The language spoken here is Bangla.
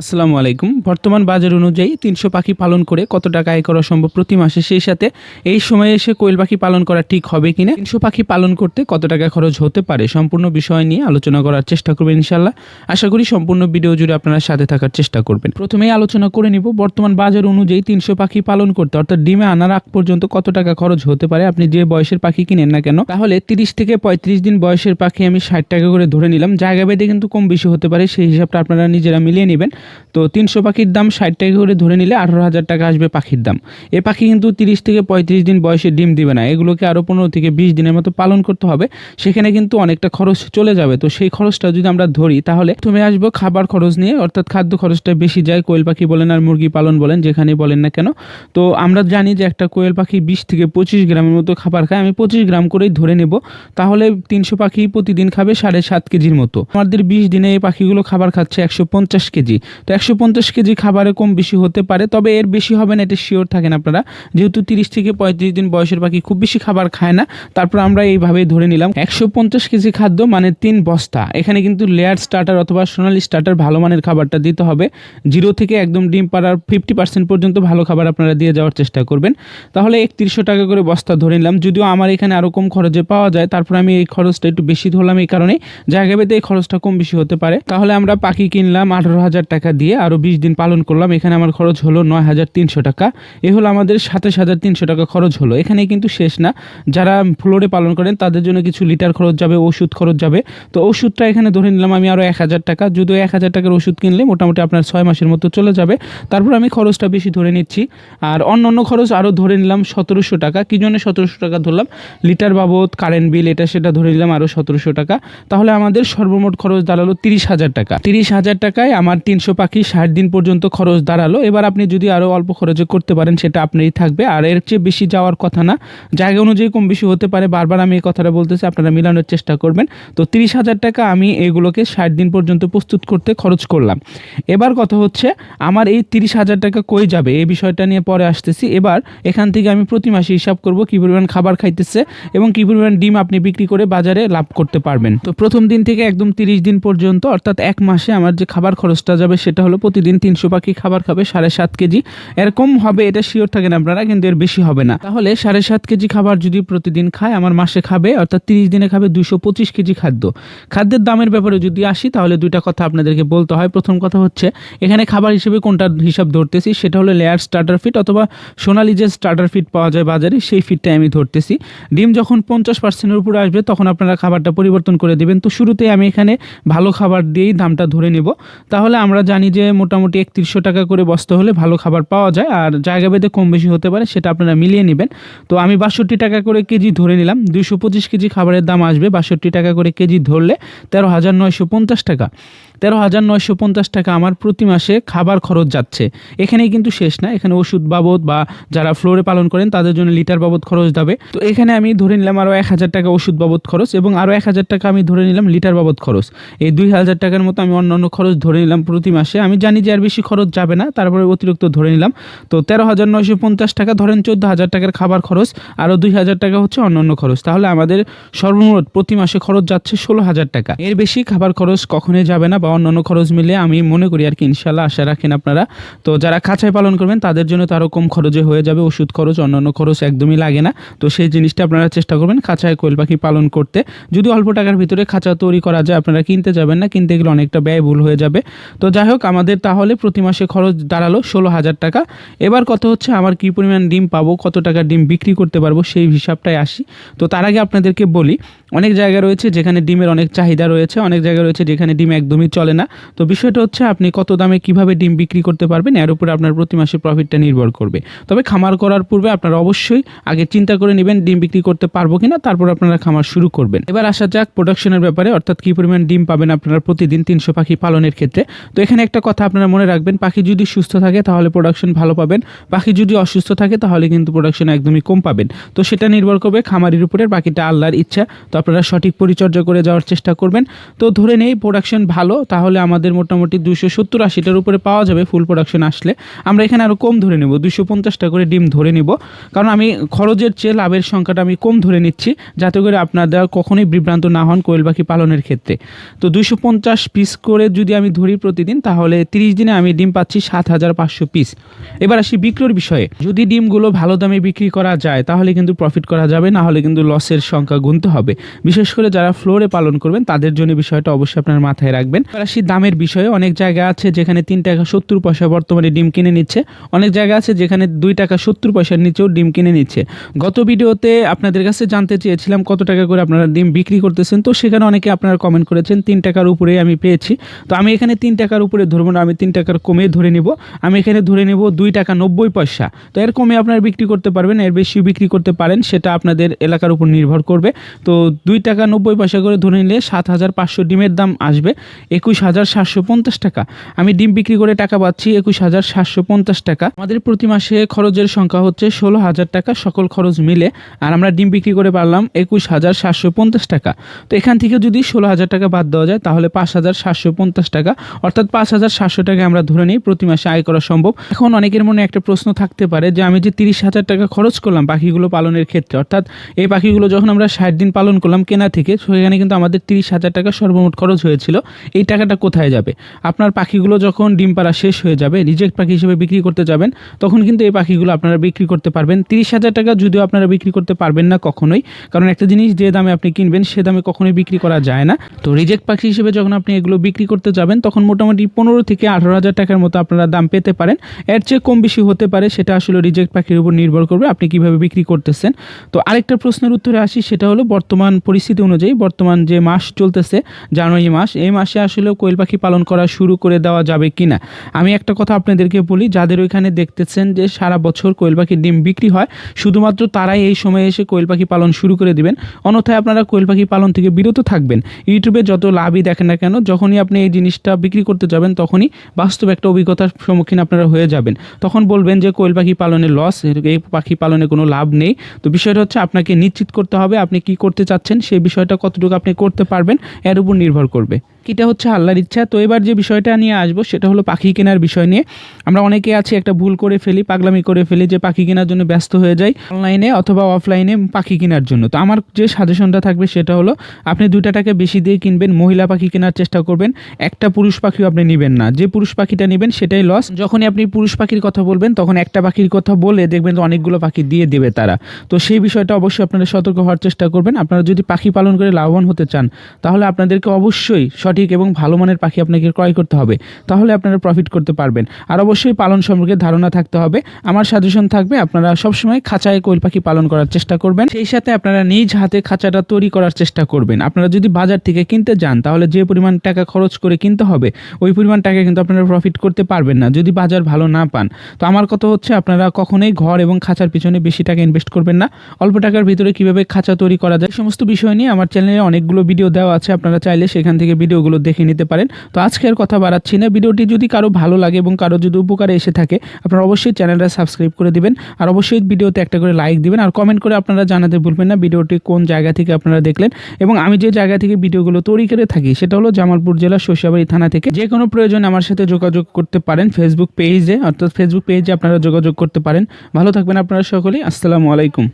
আসসালামু আলাইকুম। বর্তমান বাজার অনুযায়ী তিনশো পাখি পালন করে কত টাকা আয় করা সম্ভব প্রতি মাসে? সেই সাথে এই সময়ে এসে কোয়েল পাখি পালন করা ঠিক হবে কিনা? তিনশো পাখি পালন করতে কত টাকা খরচ হতে পারে? সম্পূর্ণ বিষয় নিয়ে আলোচনা করার চেষ্টা করবেন ইনশাল্লাহ আশা করি সম্পূর্ণ ভিডিও জুড়ে আপনারা সাথে থাকার চেষ্টা করবেন। প্রথমেই আলোচনা করে নিব, বর্তমান বাজার অনুযায়ী তিনশো পাখি পালন করতে, অর্থাৎ ডিমে আনার আগ পর্যন্ত কত টাকা খরচ হতে পারে? আপনি যে বয়সের পাখি কিনেন না কেন? তাহলে তিরিশ থেকে পঁয়ত্রিশ দিন বয়সের পাখি আমি ষাট টাকা করে ধরে নিলাম। জায়গা বেঁধে কিন্তু কম বেশি হতে পারে, সেই হিসাবটা আপনারা নিজেরা মিলিয়ে নেবেন। তো তিনশো পাখির দাম ষাট টাকা করে ধরে নিলে আঠারো হাজার টাকা আসবে পাখির দাম। এ পাখি কিন্তু তিরিশ থেকে পঁয়ত্রিশ দিন বয়সে ডিম দিবে না। এগুলোকে আরও পনেরো থেকে বিশ দিনের মতো পালন করতে হবে। সেখানে কিন্তু অনেকটা খরচ চলে যাবে। তো সেই খরচটা যদি আমরা ধরি, তাহলে তুমি আসব খাবার খরচ নিয়ে, অর্থাৎ খাদ্য খরচটা বেশি যায়, কোয়েল পাখি বলেন আর মুরগি পালন বলেন, যেখানে বলেন না কেন। তো আমরা জানি যে একটা কোয়েল পাখি বিশ থেকে পঁচিশ গ্রামের মতো খাবার খায়। আমি পঁচিশ গ্রাম করেই ধরে নেব। তাহলে তিনশো পাখি প্রতিদিন খাবে সাড়ে সাত কেজির মতো। আমাদের বিশ দিনে এই পাখিগুলো খাবার খাচ্ছে একশো পঞ্চাশ কেজি। তো একশো পঞ্চাশ কেজি খাবারে কম বেশি হতে পারে, তবে এর বেশি হবে না, এটা শিওর থাকেন আপনারা। যেহেতু তিরিশ থেকে পঁয়ত্রিশ দিন বয়সের পাখি খুব বেশি খাবার খায় না, তারপর আমরা এইভাবেই ধরে নিলাম। একশো পঞ্চাশ কেজি খাদ্য মানে তিন বস্তা। এখানে কিন্তু লেয়ার স্টার্টার অথবা সোনালি স্টার্টার ভালো মানের খাবারটা দিতে হবে। জিরো থেকে একদম ডিম পাড়ার ফিফটি পার্সেন্ট পর্যন্ত ভালো খাবার আপনারা দিয়ে যাওয়ার চেষ্টা করবেন। তাহলে একত্রিশশো টাকা করে বস্তা ধরে নিলাম। যদিও আমার এখানে আরও কম খরচে পাওয়া যায়, তারপর আমি এই খরচটা একটু বেশি ধরলাম এই কারণে। জায়গা বেঁধে এই খরচটা কম বেশি হতে পারে। তাহলে আমরা পাখি কিনলাম আঠারো হাজার টাকা। দিয়ে আরও বিশ দিন পালন করলাম। এখানে আমার খরচ হলো নয় হাজার তিনশো টাকা। এ হলো আমাদের সাতাশ হাজার তিনশো টাকা খরচ হলো। এখানে কিন্তু শেষ না। যারা ফ্লোরে পালন করেন, তাদের জন্য কিছু লিটার খরচ যাবে, ওষুধ খরচ যাবে। তো ওষুধটা এখানে ধরে নিলাম আমি আরও এক হাজার টাকা। যদিও এক হাজার টাকার ওষুধ কিনলে মোটামুটি আপনার ছয় মাসের মতো চলে যাবে। তারপর আমি খরচটা বেশি ধরে নিচ্ছি। আর অন্য অন্য খরচ আরও ধরে নিলাম সতেরোশো টাকা। কী জন্য সতেরোশো টাকা ধরলাম? লিটার বাবদ, কারেন্ট বিল, এটা সেটা ধরে নিলাম আরও সতেরোশো টাকা। তাহলে আমাদের সর্বমোট খরচ দাঁড়াল তিরিশ হাজার টাকা। তিরিশ হাজার টাকায় আমার তিনশো পাখি ষাট দিন পর্যন্ত খরচ দাঁড়াল। এবার আপনি যদি আরও অল্প খরচে করতে পারেন, সেটা আপনারই থাকবে। আর এর চেয়ে বেশি যাওয়ার কথা না। জায়গা অনুযায়ী কম বেশি হতে পারে। বারবার আমি এই কথাটা বলতেছি, আপনারা মিলানোর চেষ্টা করবেন। তো তিরিশ হাজার টাকা আমি এগুলোকে ষাট দিন পর্যন্ত প্রস্তুত করতে খরচ করলাম। এবার কথা হচ্ছে, আমার এই তিরিশ হাজার টাকা কই যাবে? এই বিষয়টা নিয়ে পরে আসতেছি। এবার এখান থেকে আমি প্রতি মাসে হিসাব করব কী পরিমাণ খাবার খাইতেছে এবং কী পরিমাণ ডিম আপনি বিক্রি করে বাজারে লাভ করতে পারবেন। তো প্রথম দিন থেকে একদম তিরিশ দিন পর্যন্ত, অর্থাৎ এক মাসে আমার যে খাবার খরচটা যাবে সেটা হলো প্রতিদিন তিনশো পাখি খাবার খাবে, সাড়ে সাত কেজি। এরকম হবে, এটা শিওর থাকেন আপনারা, কিন্তু এর বেশি হবে না। তাহলে সাড়ে সাত কেজি খাবার যদি প্রতিদিন খায়, আমার মাসে খাবে, অর্থাৎ তিরিশ দিনে খাবে দুশো পঁচিশ কেজি খাদ্য। খাদ্যের দামের ব্যাপারে যদি আসি, তাহলে দুইটা কথা আপনাদেরকে বলতে হয়। প্রথম কথা হচ্ছে, এখানে খাবার হিসেবে কোনটার হিসাব ধরতেছি? সেটা হলো লেয়ার স্টার্টার ফিট অথবা সোনালি যে স্টার্টার ফিট পাওয়া যায় বাজারে, সেই ফিটটাই আমি ধরতেছি। ডিম যখন পঞ্চাশ পার্সেন্টের উপরে আসবে, তখন আপনারা খাবারটা পরিবর্তন করে দেবেন। তো শুরুতেই আমি এখানে ভালো খাবার দিয়েই দামটা ধরে নেব। তাহলে আমরা জানি যে মোটামুটি একত্রিশশো টাকা করে বস্তা হলে ভালো খাবার পাওয়া যায়, আর জায়গা ভেদে কম বেশি হতে পারে, সেটা আপনারা মিলিয়ে নেবেন। তো আমি বাষট্টি টাকা করে কেজি ধরে নিলাম দুশো পঁচিশ কেজি খাবারের দাম আসবে বাষট্টি টাকা করে কেজি ধরলে তেরো হাজার নয়শো পঞ্চাশ টাকা। তেরো হাজার নয়শো পঞ্চাশ টাকা আমার প্রতি মাসে খাবার খরচ যাচ্ছে। এখানেই কিন্তু শেষ না, এখানে ওষুধ বাবদ বা যারা ফ্লোরে পালন করেন, তাদের জন্য লিটার বাবদ খরচ যাবে। তো এখানে আমি ধরে নিলাম আরও এক হাজার টাকা ওষুধ বাবদ খরচ এবং আরও এক হাজার টাকা আমি ধরে নিলাম লিটার বাবদ খরচ। এই দুই হাজার টাকার মতো আমি অন্য অন্য খরচ ধরে নিলাম প্রতি মাসে। আমি জানি যে আর বেশি খরচ যাবে না, তারপরে অতিরিক্ত ধরে নিলাম। তো তেরো হাজার নয়শো পঞ্চাশ টাকা ধরেন চোদ্দ হাজার টাকার খাবার খরচ আরও দুই হাজার টাকা হচ্ছে অন্য অন্য খরচ। তাহলে আমাদের সর্বমোট প্রতি মাসে খরচ যাচ্ছে ষোলো হাজার টাকা। এর বেশি খাবার খরচ কখনোই যাবে না বা অন্য অন্য খরচ মিলে আমি মনে করি আর কি ইনশাল্লাহ আশা রাখেন আপনারা। তো যারা খাঁচায় পালন করবেন, তাদের জন্য তো আরও কম খরচে হয়ে যাবে, ওষুধ খরচ, অন্যান্য খরচ একদমই লাগে না। তো সেই জিনিসটা আপনারা চেষ্টা করবেন খাঁচায় কোয়েল পাখি পালন করতে। যদি অল্প টাকার ভিতরে খাঁচা তৈরি করা যায়, আপনারা কিনতে যাবেন না, কিনতে গেলে অনেকটা ব্যয়বহুল হয়ে যাবে। তো যাই হোক, আমাদের তাহলে প্রতি মাসে খরচ দাঁড়াল ষোলো হাজার টাকা। এবার কত হচ্ছে, আমার কী পরিমাণ ডিম পাবো, কত টাকা ডিম বিক্রি করতে পারব, সেই হিসাবটাই আসি। তো তার আগে আপনাদেরকে বলি অনেক জায়গা রয়েছে যেখানে ডিমের অনেক চাহিদা রয়েছে, অনেক জায়গা রয়েছে যেখানে ডিম একদমই চলে না। তো বিষয়টা হচ্ছে আপনি কত দামে কীভাবে ডিম বিক্রি করতে পারবেন, এর উপরে আপনার প্রতি মাসে প্রফিটটা নির্ভর করবে। তবে খামার করার পূর্বে আপনারা অবশ্যই আগে চিন্তা করে নেবেন ডিম বিক্রি করতে পারব কিনা, তারপর আপনারা খামার শুরু করবেন। এবার আসা যাক প্রোডাকশনের ব্যাপারে, অর্থাৎ কী পরিমাণ ডিম পাবেন আপনারা প্রতিদিন তিনশো পাখি পালনের ক্ষেত্রে। তো এখানে একটা কথা আপনারা মনে রাখবেন, পাখি যদি সুস্থ থাকে তাহলে প্রোডাকশন ভালো পাবেন, পাখি যদি অসুস্থ থাকে তাহলে কিন্তু প্রোডাকশন একদমই কম পাবেন। তো সেটা নির্ভর করবে খামারির উপরে, বাকিটা আল্লাহর ইচ্ছা। তো আপনারা সঠিক পরিচর্যা করে যাওয়ার চেষ্টা করবেন। তো ধরে নেই প্রোডাকশন ভালো, তাহলে আমাদের মোটামুটি দুশো সত্তর আশিটার উপরে পাওয়া যাবে ফুল প্রোডাকশন আসলে। আমরা এখানে আরও কম ধরে নেব দুশো পঞ্চাশটা করে ডিম ধরে নিব। কারণ আমি খরচের চেয়ে লাভের সংখ্যাটা আমি কম ধরে নিচ্ছি, যাতে করে আপনারা কখনোই বিভ্রান্ত না হন কোয়েল পাখি পালনের ক্ষেত্রে। তো দুশো পঞ্চাশ পিস করে যদি আমি ধরি প্রতিদিন, তাহলে তিরিশ দিনে আমি ডিম পাচ্ছি সাত হাজার পাঁচশো পিস এবার আসি বিক্রির বিষয়ে। যদি ডিমগুলো ভালো দামে বিক্রি করা যায়, তাহলে কিন্তু প্রফিট করা যাবে, না হলে কিন্তু লসের সংখ্যা গুনতে হবে। বিশেষ করে যারা ফ্লোরে পালন করবেন, তাদের জন্য বিষয়টা অবশ্যই আপনার মাথায় রাখবেন। আসি দামের বিষয়ে অনেক জায়গা আছে যেখানে তিন টাকা সত্তর পয়সা বর্তমানে ডিম কিনে নিচ্ছে। অনেক জায়গা আছে যেখানে দুই টাকা সত্তর পয়সার নিচেও ডিম কিনে নিচ্ছে। গত ভিডিওতে আপনাদের কাছে জানতে চেয়েছিলাম কত টাকা করে আপনারা ডিম বিক্রি করতেছেন। তো সেখানে অনেকে আপনারা কমেন্ট করেছেন, তিন টাকার উপরে আমি পেয়েছি। তো আমি এখানে তিন টাকার উপরে ধরবো না, আমি তিন টাকার কমে ধরে নিব। আমি এখানে ধরে নেব দুই টাকা নব্বই পয়সা। তো এর কমে আপনারা বিক্রি করতে পারবেন, এর বেশি বিক্রি করতে পারেন, সেটা আপনাদের এলাকার উপর নির্ভর করবে। তো দুই টাকা নব্বই পয়সা করে ধরে নিলে সাত হাজার পাঁচশো ডিমের দাম আসবে একুশ হাজার সাতশো পঞ্চাশ টাকা। আমি ডিম বিক্রি করে টাকা পাচ্ছি একুশ হাজার সাতশো পঞ্চাশ টাকা। আমাদের প্রতি মাসে খরচের সংখ্যা হচ্ছে ষোলো হাজার টাকা, সকল খরচ মিলে। আর আমরা ডিম বিক্রি করে পারলাম একুশ হাজার সাতশো পঞ্চাশ টাকা। তো এখান থেকে যদি ষোলো হাজার টাকা বাদ দেওয়া যায়, তাহলে পাঁচ হাজার সাতশো পঞ্চাশ টাকা, অর্থাৎ পাঁচ হাজার সাতশো টাকা আমরা ধরে নিই প্রতি মাসে আয় করা সম্ভব। এখন অনেকের মনে একটা প্রশ্ন থাকতে পারে যে, আমি যে তিরিশ হাজার টাকা খরচ করলাম পাখিগুলো পালনের ক্ষেত্রে, অর্থাৎ এই পাখিগুলো যখন আমরা ষাট দিন পালন করলাম কেনা থেকে সেখানে কিন্তু আমাদের তিরিশ হাজার টাকা সর্বমোট খরচ হয়েছিল। এই টাকাটা কোথায় যাবে? আপনার পাখিগুলো যখন ডিম পাড়া শেষ হয়ে যাবে, রিজেক্ট পাখি হিসেবে বিক্রি করতে যাবেন, তখন কিন্তু এই পাখিগুলো আপনারা বিক্রি করতে পারবেন। তিরিশ হাজার টাকা যদিও আপনারা বিক্রি করতে পারবেন না কখনোই, কারণ একটা জিনিস যে দামে আপনি কিনবেন, সে দামে কখনোই বিক্রি করা যায় না। তো রিজেক্ট পাখি হিসেবে যখন আপনি এগুলো বিক্রি করতে যাবেন, তখন মোটামুটি পনেরো থেকে আঠারো হাজার টাকার মতো আপনারা দাম পেতে পারেন। এর চেয়ে কম বেশি হতে পারে, সেটা আসলে রিজেক্ট পাখির উপর নির্ভর করবে আপনি কীভাবে বিক্রি করতেছেন। তো আরেকটা প্রশ্নের উত্তরে আসি, সেটা হলো বর্তমান পরিস্থিতি অনুযায়ী বর্তমান যে মাস চলতেছে, জানুয়ারি মাস, এই মাসে আসলে কোয়েল পাখি পালন করা শুরু করে দেওয়া যাবে কিনা? আমি একটা কথা আপনাদেরকে বলি, যাদের ওইখানে দেখতেছেন যে সারা বছর কোয়েল পাখির ডিম বিক্রি হয়, শুধুমাত্র তারাই এই সময়ে এসে কোয়েল পাখি পালন শুরু করে দিবেন। অন্যথায় আপনারা কোয়েল পাখি পালন থেকে বিরত থাকবেন। ইউটিউবে যত লাভই দেখেন না কেন, যখনই আপনি এই জিনিসটা বিক্রি করতে যাবেন, তখনই বাস্তব একটা অভিজ্ঞতার সম্মুখীন আপনারা হয়ে যাবেন। তখন বলবেন যে কোয়েল পাখি পালনে লস এই পাখি পালনে কোনো লাভ নেই। তো বিষয়টা হচ্ছে আপনাকে নিশ্চিত করতে হবে, আপনি কি করতে চাচ্ছেন সেই বিষয়টা কতটুকু আপনি করতে পারবেন এর উপর নির্ভর করবে। এটা হচ্ছে আল্লাহর ইচ্ছা। তো এবার যে বিষয়টা নিয়ে আসব, সেটা হলো পাখি কেনার বিষয় নিয়ে। আমরা অনেকে আছি, একটা ভুল করে ফেলি, পাগলামি করে ফেলি যে পাখি কেনার জন্য ব্যস্ত হয়ে যাই অনলাইনে অথবা অফলাইনে পাখি কেনার জন্য। তো আমার যে সাজেশনটা থাকবে সেটা হলো, আপনি দুইটা টাকা বেশি দিয়ে কিনবেন, মহিলা পাখি কেনার চেষ্টা করবেন, একটা পুরুষ পাখিও আপনি নেবেন না। যে পুরুষ পাখিটা নেবেন, সেটাই লস যখনই আপনি পুরুষ পাখির কথা বলবেন, তখন একটা পাখির কথা বলে দেখবেন যে অনেকগুলো পাখি দিয়ে দেবে তারা। তো সেই বিষয়টা অবশ্যই আপনারা সতর্ক হওয়ার চেষ্টা করবেন। আপনারা যদি পাখি পালন করে লাভবান হতে চান, তাহলে আপনাদেরকে অবশ্যই সঠিক এবং ভালো মানের পাখি আপনাকে ক্রয় করতে হবে, তাহলে আপনারা প্রফিট করতে পারবেন। আর অবশ্যই পালন সম্পর্কে ধারণা থাকতে হবে। আমার সাজেশন থাকবে, আপনারা সবসময় খাঁচায় কোয়েল পাখি পালন করার চেষ্টা করবেন। সেই সাথে আপনারা নিজ হাতে খাঁচাটা তৈরি করার চেষ্টা করবেন। আপনারা যদি বাজার থেকে কিনতে যান, তাহলে যে পরিমাণ টাকা খরচ করে কিনতে হবে, ওই পরিমাণ টাকা কিন্তু আপনারা প্রফিট করতে পারবেন না। যদি বাজার ভালো না পান, তো আমার কথা হচ্ছে আপনারা কখনোই ঘর এবং খাঁচার পিছনে বেশি টাকা ইনভেস্ট করবেন না। অল্প টাকার ভিতরে কীভাবে খাঁচা তৈরি করা যায় সমস্ত বিষয় নিয়ে আমার চ্যানেলে অনেকগুলো ভিডিও দেওয়া আছে। আপনারা চাইলে সেখান থেকে ভিডিওগুলো দেখে নিতে পারেন। তো আজকে আর কথা বাড়াচ্ছি না। ভিডিওটি যদি কারও ভালো লাগে এবং কারও যদি উপকারে এসে থাকে, আপনারা অবশ্যই চ্যানেলটা সাবস্ক্রাইব করে দিবেন আর অবশ্যই ভিডিওতে একটা করে লাইক দিবেন আর কমেন্ট করে আপনারা জানাতে ভুলবেন না ভিডিওটি কোন জায়গা থেকে আপনারা দেখলেন এবং আমি যে জায়গা থেকে ভিডিওগুলো তৈরি করে থাকি সেটা হলো জামালপুর জেলার শৈশাবাড়ি থানা থেকে। যে কোনো প্রয়োজনে আমার সাথে যোগাযোগ করতে পারেন ফেসবুক পেজে অর্থাৎ ফেসবুক পেজে আপনারা যোগাযোগ করতে পারেন। ভালো থাকবেন আপনারা সকলেই। আসসালামু আলাইকুম।